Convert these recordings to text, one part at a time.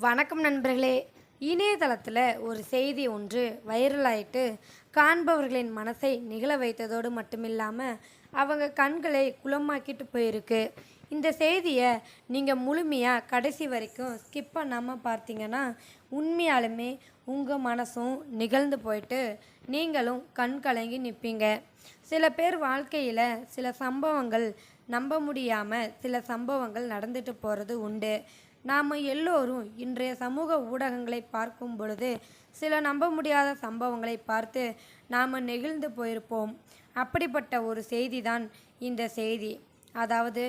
வணக்கம் நண்பர்களே. இணையதளத்தில் ஒரு செய்தி ஒன்று வைரலாயிட்டு காண்பவர்களின் மனசை நிகழ வைத்ததோடு மட்டுமில்லாமல் அவங்க கண்களை குளமாக்கிட்டு போயிருக்கு. இந்த செய்தியை நீங்கள் முழுமையாக கடைசி வரைக்கும் ஸ்கிப் பண்ணாமல் பார்த்தீங்கன்னா உண்மையாலுமே உங்கள் மனசும் நிகழ்ந்து போயிட்டு நீங்களும் கண் கலங்கி நிற்பீங்க சில பேர் வாழ்க்கையில் சில சம்பவங்கள் நம்ப முடியாமல் சில சம்பவங்கள் நடந்துட்டு போகிறது உண்டு. நாம் எல்லோரும் இன்றைய சமூக ஊடகங்களை பார்க்கும் பொழுது சில நம்ப முடியாத சம்பவங்களை பார்த்து நாம் நெகிழ்ந்து போயிருப்போம். அப்படிப்பட்ட ஒரு செய்தி தான் இந்த செய்தி. அதாவது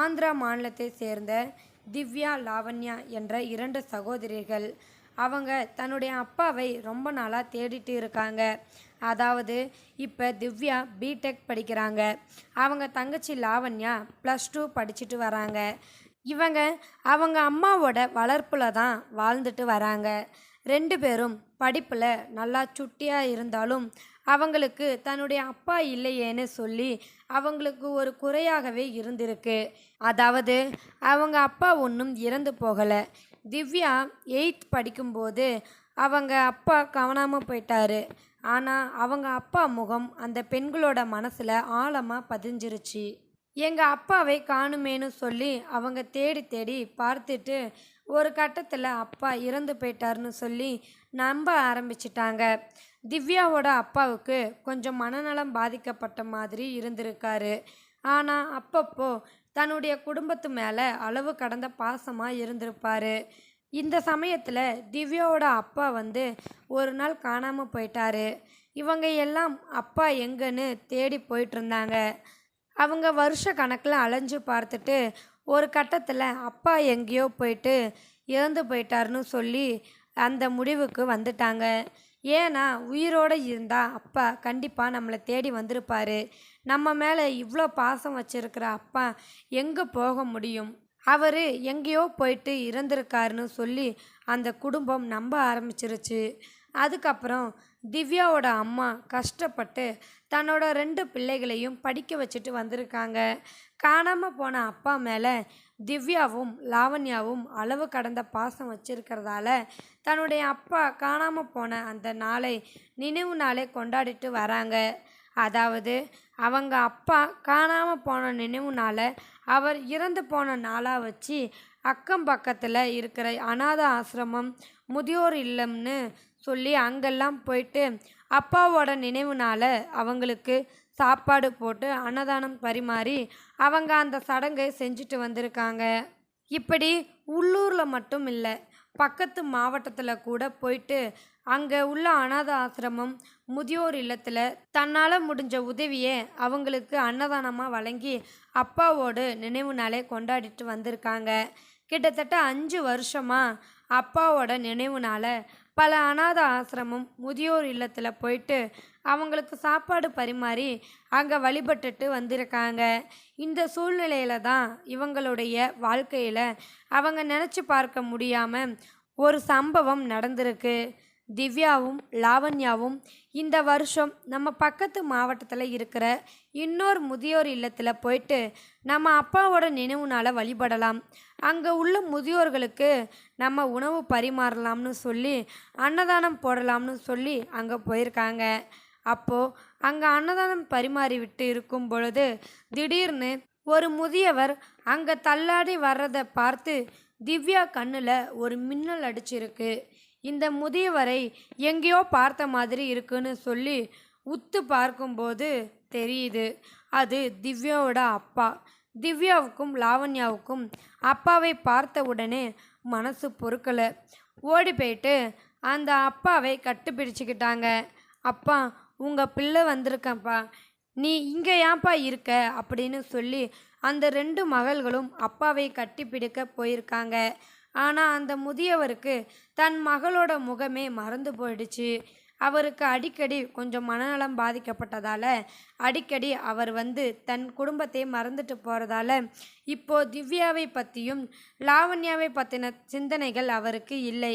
ஆந்திரா மாநிலத்தை சேர்ந்த திவ்யா லாவண்யா என்ற இரண்டு சகோதரிகள் அவங்க தன்னுடைய அப்பாவை ரொம்ப நாளாக தேடிட்டு இருக்காங்க. அதாவது இப்போ திவ்யா பிடெக் படிக்கிறாங்க. அவங்க தங்கச்சி லாவண்யா ப்ளஸ் டூ படிச்சுட்டு வராங்க. இவங்க அவங்க அம்மாவோட வளர்ப்பில் தான் வாழ்ந்துட்டு வராங்க. ரெண்டு பேரும் படிப்பில் நல்லா சுட்டியாக இருந்தாலும் அவங்களுக்கு தன்னுடைய அப்பா இல்லையேன்னு சொல்லி அவங்களுக்கு ஒரு குறையாகவே இருந்திருக்கு. அதாவது அவங்க அப்பா ஒன்றும் இறந்து போகலை. திவ்யா எயித் படிக்கும்போது அவங்க அப்பா கவனாமல் போயிட்டாரு. ஆனால் அவங்க அப்பா முகம் அந்த பெண்களோட மனசில் ஆழமாக பதிஞ்சிருச்சு. எங்கள் அப்பாவை காணுமேன்னு சொல்லி அவங்க தேடி தேடி பார்த்துட்டு ஒரு கட்டத்தில் அப்பா இறந்து போயிட்டாருன்னு சொல்லி நம்ப ஆரம்பிச்சிட்டாங்க. திவ்யாவோட அப்பாவுக்கு கொஞ்சம் மனநலம் பாதிக்கப்பட்ட மாதிரி இருந்திருக்காரு. ஆனால் அப்பப்போ தன்னுடைய குடும்பத்து மேலே அளவு கடந்த பாசமாக இருந்திருப்பார். இந்த சமயத்தில் திவ்யாவோட அப்பா வந்து ஒரு நாள் காணாமல் போயிட்டாரு. இவங்க எல்லாம் அப்பா எங்கன்னு தேடி போயிட்டு இருந்தாங்க. அவங்க வருஷ கணக்கில் அலைஞ்சு பார்த்துட்டு ஒரு கட்டத்தில் அப்பா எங்கேயோ போயிட்டு இறந்து போயிட்டாருன்னு சொல்லி அந்த முடிவுக்கு வந்துட்டாங்க. ஏன்னா உயிரோடு இருந்தால் அப்பா கண்டிப்பாக நம்மளை தேடி வந்திருப்பார். நம்ம மேலே இவ்வளோ பாசம் வச்சுருக்கிற அப்பா எங்கே போக முடியும்? அவர் எங்கேயோ போயிட்டு இறந்திருக்காருன்னு சொல்லி அந்த குடும்பம் நம்ப ஆரம்பிச்சிருச்சு. அதுக்கப்புறம் திவ்யாவோட அம்மா கஷ்டப்பட்டு தன்னோட ரெண்டு பிள்ளைகளையும் படிக்க வச்சுட்டு வந்திருக்காங்க. காணாமல் போன அப்பா மேலே திவ்யாவும் லாவண்யாவும் அளவு கடந்த பாசம் வச்சிருக்கிறதால தன்னுடைய அப்பா காணாமல் போன அந்த நாளை நினைவு நாளை கொண்டாடிட்டு வராங்க. அதாவது அவங்க அப்பா காணாமல் போன நினைவு நாளை அவர் இறந்து போன நாளாக வச்சு அக்கம் பக்கத்தில் இருக்கிற அனாத ஆசிரமம் முதியோர் இல்லம்னு சொல்லி அங்கெல்லாம் போயிட்டு அப்பாவோட நினைவுனால அவங்களுக்கு சாப்பாடு போட்டு அன்னதானம் பரிமாறி அவங்க அந்த சடங்கை செஞ்சுட்டு வந்திருக்காங்க. இப்படி உள்ளூரில் மட்டும் இல்லை பக்கத்து மாவட்டத்தில் கூட போயிட்டு அங்கே உள்ள அனாத ஆசிரமம் முதியோர் இல்லத்தில் தன்னால் முடிஞ்ச உதவியை அவங்களுக்கு அன்னதானமாக வழங்கி அப்பாவோடு நினைவு நாளை கொண்டாடிட்டு வந்திருக்காங்க. கிட்டத்தட்ட அஞ்சு வருஷமாக அப்பாவோட நினைவுனால பல அனாத ஆசிரமம் முதியோர் இல்லத்தில் போயிட்டு அவங்களுக்கு சாப்பாடு பரிமாறி அங்கே வழிபட்டுட்டு வந்திருக்காங்க. இந்த சூழ்நிலையில தான் இவங்களுடைய வாழ்க்கையில் அவங்க நினச்சி பார்க்க முடியாமல் ஒரு சம்பவம் நடந்திருக்கு. திவ்யாவும் லாவண்யாவும் இந்த வருஷம் நம்ம பக்கத்து மாவட்டத்தில் இருக்கிற இன்னொரு முதியோர் இல்லத்தில் போயிட்டு நம்ம அப்பாவோட நினைவுனால் வழிபடலாம். அங்கே உள்ள முதியோர்களுக்கு நம்ம உணவு பரிமாறலாம்னு சொல்லி அன்னதானம் போடலாம்னு சொல்லி அங்கே போயிருக்காங்க. அப்போது அங்கே அன்னதானம் பரிமாறிவிட்டு இருக்கும் பொழுது திடீர்னு ஒரு முதியவர் அங்கே தள்ளாடி வர்றதை பார்த்து திவ்யா கண்ணில் ஒரு மின்னல் அடிச்சிருக்கு. இந்த முதியவரை எங்கேயோ பார்த்த மாதிரி இருக்குன்னு சொல்லி உத்து பார்க்கும்போது தெரியுது. அது திவ்யாவோட அப்பா. திவ்யாவுக்கும் லாவண்யாவுக்கும் அப்பாவை பார்த்த உடனே மனசு பொறுக்கலை. ஓடி போயிட்டு அந்த அப்பாவை கட்டுப்பிடிச்சிக்கிட்டாங்க. அப்பா உங்கள் பிள்ளை வந்திருக்கேன்ப்பா. நீ இங்கே ஏன்ப்பா இருக்க? அப்படின்னு சொல்லி அந்த ரெண்டு மகள்களும் அப்பாவை கட்டிப்பிடிக்க போயிருக்காங்க. ஆனால் அந்த முதியவருக்கு தன் மகளோட முகமே மறந்து போயிடுச்சு. அவருக்கு அடிக்கடி கொஞ்சம் மனநலம் பாதிக்கப்பட்டதால் அடிக்கடி அவர் வந்து தன் குடும்பத்தை மறந்துட்டு போகிறதால இப்போ திவ்யாவை பற்றியும் லாவண்யாவை பற்றின சிந்தனைகள் அவருக்கு இல்லை.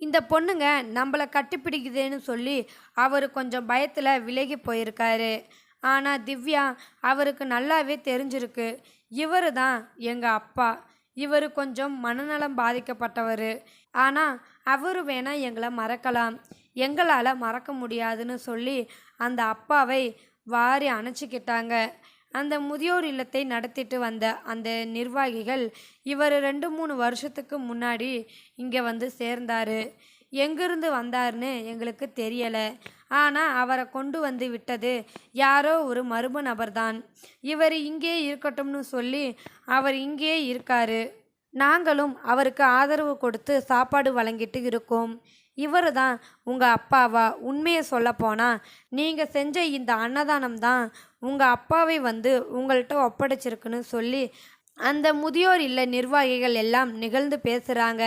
இந்த பொண்ணுங்க நம்மளை கட்டிப்பிடிக்குதுன்னு சொல்லி அவர் கொஞ்சம் பயத்தில் விலகி போயிருக்காரு. ஆனால் திவ்யா அவருக்கு நல்லாவே தெரிஞ்சிருக்கு. இவர் தான் எங்கள் அப்பா. இவர் கொஞ்சம் மனநலம் பாதிக்கப்பட்டவர். ஆனால் அவர் வேணால் எங்களை மறக்கலாம். எங்களால் மறக்க முடியாதுன்னு சொல்லி அந்த அப்பாவை வாரி அணைச்சிக்கிட்டாங்க. அந்த முதியோர் இல்லத்தை நடத்திட்டு வந்த அந்த நிர்வாகிகள் இவர் ரெண்டு மூணு வருஷத்துக்கு முன்னாடி இங்கே வந்து சேர்ந்தார். எங்கிருந்து வந்தார்னு எங்களுக்கு தெரியலை. ஆனால் அவரை கொண்டு வந்து விட்டது யாரோ ஒரு மர்ம நபர்தான். இவர் இங்கே இருக்கட்டும்னு சொல்லி அவர் இங்கே இருக்காரு. நாங்களும் அவருக்கு ஆதரவு கொடுத்து சாப்பாடு வழங்கிட்டு இருக்கோம். இவர் தான் உங்கள் அப்பாவா? உண்மையை சொல்லப்போனால் நீங்கள் செஞ்ச இந்த அன்னதானம் தான் உங்கள் அப்பாவை வந்து உங்கள்கிட்ட ஒப்படைச்சிருக்குன்னு சொல்லி அந்த முதியோர் இல்ல நிர்வாகிகள் எல்லாம் நிகழ்ந்து பேசுகிறாங்க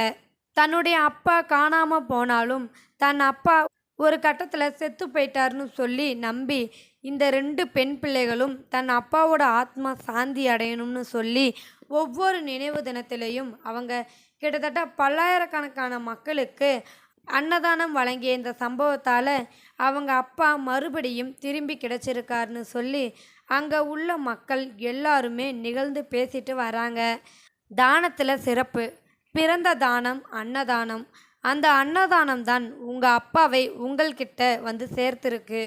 தன்னுடைய அப்பா காணாமல் போனாலும் தன் அப்பா ஒரு கட்டத்தில் செத்து போயிட்டாருன்னு சொல்லி நம்பி இந்த ரெண்டு பெண் பிள்ளைகளும் தன் அப்பாவோட ஆத்மா சாந்தி அடையணும்னு சொல்லி ஒவ்வொரு நினைவு தினத்திலையும் அவங்க கிட்டத்தட்ட பல்லாயிரக்கணக்கான மக்களுக்கு அன்னதானம் வழங்கிய இந்த சம்பவத்தால் அவங்க அப்பா மறுபடியும் திரும்பி கிடைச்சிருக்காருன்னு சொல்லி அங்கே உள்ள மக்கள் எல்லாருமே நிகழ்ந்து பேசிட்டு வராங்க. தானத்தில் சிறப்பு. பிறந்த தானம் அன்னதானம். அந்த அன்னதானம் தான் உங்கள் அப்பாவை உங்கள்கிட்ட வந்து சேர்த்துருக்கு.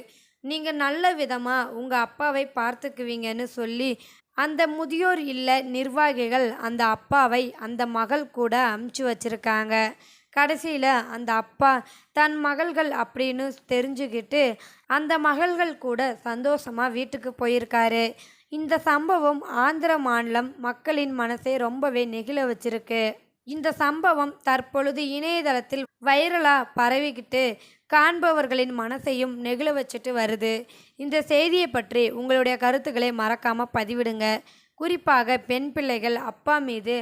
நீங்கள் நல்ல விதமாக உங்கள் அப்பாவை பார்த்துக்குவீங்கன்னு சொல்லி அந்த முதியோர் இல்ல நிர்வாகிகள் அந்த அப்பாவை அந்த மகள் கூட அமுச்சு வச்சுருக்காங்க. கடைசியில் அந்த அப்பா தன் மகள்கள் அப்படின்னு தெரிஞ்சுக்கிட்டு அந்த மகள்கள் கூட சந்தோஷமாக வீட்டுக்கு போயிருக்காரு. இந்த சம்பவம் ஆந்திர மாநிலம் மக்களின் மனசை ரொம்பவே நெகிழ வச்சிருக்கு. இந்த சம்பவம் தற்பொழுது இணையதளத்தில் வைரலாக பரவிக்கிட்டு காண்பவர்களின் மனசையும் நெகிழ வச்சுட்டு வருது. இந்த செய்தியை பற்றி உங்களுடைய கருத்துக்களை மறக்காமல் பதிவிடுங்க. குறிப்பாக பெண் பிள்ளைகள் அப்பா மீது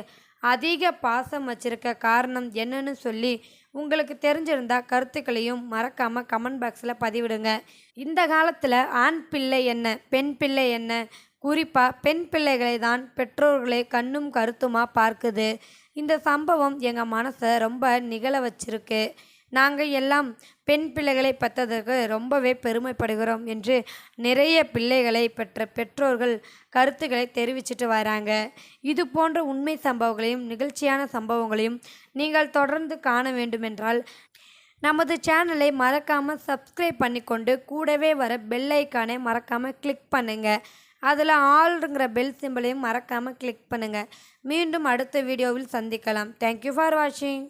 அதிக பாசம் வச்சிருக்க காரணம் என்னன்னு சொல்லி உங்களுக்கு தெரிஞ்சிருந்தா கருத்துக்களையும் மறக்காமல் கமெண்ட் பாக்ஸில் பதிவிடுங்க. இந்த காலத்தில் ஆண் பிள்ளை என்ன பெண் பிள்ளை என்ன? குறிப்பாக பெண் பிள்ளைகளை தான் பெற்றோர்களை கண்ணும் கருத்துமாக பார்க்குது. இந்த சம்பவம் எங்கள் மனசை ரொம்ப நிகழ வச்சிருக்கு. நாங்கள் எல்லாம் பெண் பிள்ளைகளை பெற்றதற்கு ரொம்பவே பெருமைப்படுகிறோம் என்று நிறைய பிள்ளைகளை பெற்ற பெற்றோர்கள் கருத்துக்களை தெரிவிச்சிட்டு வராங்க. இது போன்ற உண்மை சம்பவங்களையும் நிகழ்ச்சியான சம்பவங்களையும் நீங்கள் தொடர்ந்து காண வேண்டுமென்றால் நமது சேனலை மறக்காமல் சப்ஸ்கிரைப் பண்ணிக்கொண்டு கூடவே வர பெல் ஐக்கானை மறக்காமல் கிளிக் பண்ணுங்கள் அதில் ஆல்ங்கிற பெல் சிம்பிளையும் மறக்காமல் கிளிக் பண்ணுங்கள் மீண்டும் அடுத்த வீடியோவில் சந்திக்கலாம். தேங்க்யூ ஃபார் வாட்சிங்